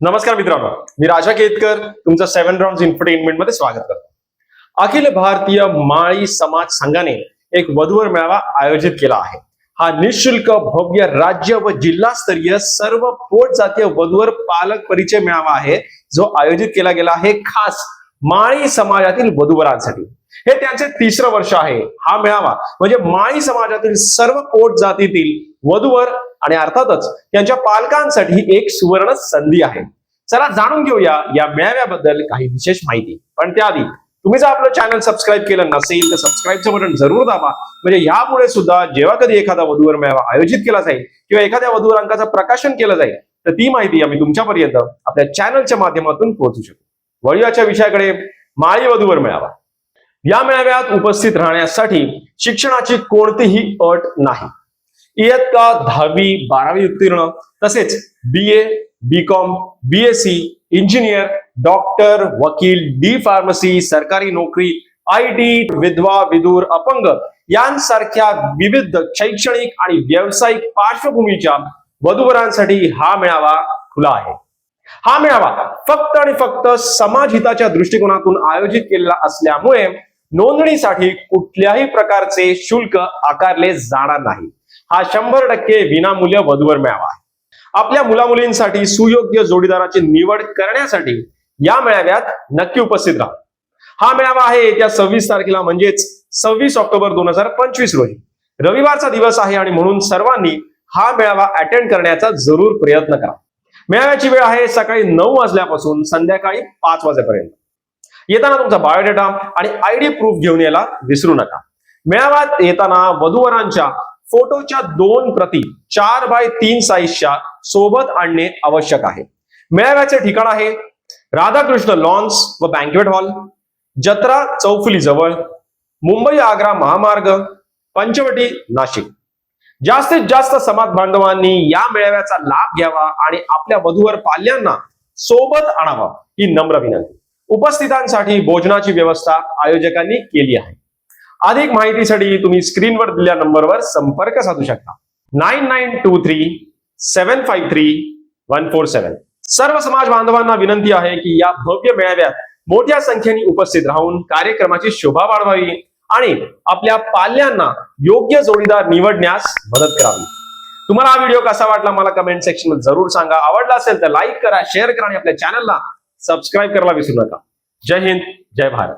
नमस्कार मित्रांनो मी राजा केतकर तुमचं सेव्हन राऊंड एंटरटेनमेंटमध्ये स्वागत करतो. अखिल भारतीय माळी समाज संघाने एक वधूवर मेळावा आयोजित केला आहे. हा निशुल्क भव्य राज्य व जिल्हास्तरीय सर्व पोट जातीय वधूवर पालक परिचय मेळावा आहे जो आयोजित केला गेला आहे खास माळी समाजातील वधूवरांसाठी. हे त्यांचे तिसरं वर्ष आहे. हा मेळावा म्हणजे माळी समाजातील सर्व पोट जातीतील वधूवर आणि अर्थातच त्यांच्या पालकांसाठी एक सुवर्ण संधी आहे. चला जाणून घेऊया या मेळाव्याबद्दल काही विशेष माहिती. पण त्याआधी तुम्ही जर आपलं चॅनल सबस्क्राईब केलं नसेल तर सबस्क्राईबचं बटन जरूर दाबा. म्हणजे यापुढे सुद्धा जेव्हा कधी एखादा वधूवर मेळावा आयोजित केला जाईल किंवा एखाद्या वधूवर अंकाचं प्रकाशन केलं जाईल तर ती माहिती आम्ही तुमच्यापर्यंत आपल्या चॅनलच्या माध्यमातून पोहोचू शकू. वळूयाच्या विषयाकडे माळी वधूवर मेळावा. या मेळाव्यात उपस्थित राहण्यासाठी शिक्षणाची कोणतीही अट नाही. इयत्ता दहावी बारावी उत्तीर्ण तसेच B A B com B S C engineer doctor वकील डी फार्मसी सरकारी नोकरी आय टी विधवा विदूर अपंग यांसारख्या विविध शैक्षणिक आणि व्यावसायिक पार्श्वभूमीच्या वधूवरांसाठी हा मेळावा खुला आहे. हा मेळावा फक्त आणि फक्त समाजहिताच्या दृष्टिकोनातून आयोजित केलेला असल्यामुळे नोंदणीसाठी कुठल्याही प्रकारचे शुल्क आकारले जाणार नाही. हा शंभर टक्के विनामूल्य वधूवर मेळावा. आहे आपल्या मुलामुलींसाठी सुयोग्य जोडीदाराची निवड करण्यासाठी या मेळाव्यात नक्की उपस्थित राहा. हा मेळावा आहे येत्या सव्वीस तारखेला म्हणजेच सव्वीस ऑक्टोबर दोन हजार पंचवीस रोजी. रविवारचा दिवस आहे आणि म्हणून सर्वांनी हा मेळावा अटेंड करण्याचा जरूर प्रयत्न करा. मेळाव्याची वेळ आहे सकाळी नऊ वाजल्यापासून संध्याकाळी पाच वाजेपर्यंत. येताना तुमचा बायोडेटा आणि आयडी प्रूफ घेऊन यायला विसरू नका. मेळाव्यात येताना वधूवरांच्या फोटोच्या दोन प्रती चार बाय तीन साईजच्या सोबत आणणे आवश्यक आहे. मेळाव्याचे ठिकाण आहे. राधाकृष्ण लॉन्स व बँकवेट हॉल जत्रा चौफुली जवळ मुंबई आग्रा महामार्ग पंचवटी नाशिक. जास्तीत जास्त समाज बांधवांनी या मेळाव्याचा लाभ घ्यावा आणि आपल्या वधूवर पाल्यांना सोबत आणावा ही नम्र विनंती. उपस्थितांसाठी भोजनाची व्यवस्था आयोजकांनी केली आहे. अधिक माहितीसाठी तुम्ही स्क्रीनवर दिलेल्या नंबरवर संपर्क साधू शकता. Nine nine two three seven five three one four seven. सर्व समाज बांधवांना विनंती आहे की या भव्य मेळाव्यात मोठ्या संख्येने उपस्थित राहून कार्यक्रमाची शोभा वाढवावी आणि आपल्या पाल्यांना योग्य जोडीदार निवडण्यास मदत करावी. तुम्हाला हा व्हिडिओ कसा वाटला मला कमेंट सेक्शनमध्ये जरूर सांगा. आवडला असेल तर लाईक करा शेअर करा आणि आपल्या चॅनलला सबस्क्राईब करायला विसरू नका. जय हिंद जय भारत.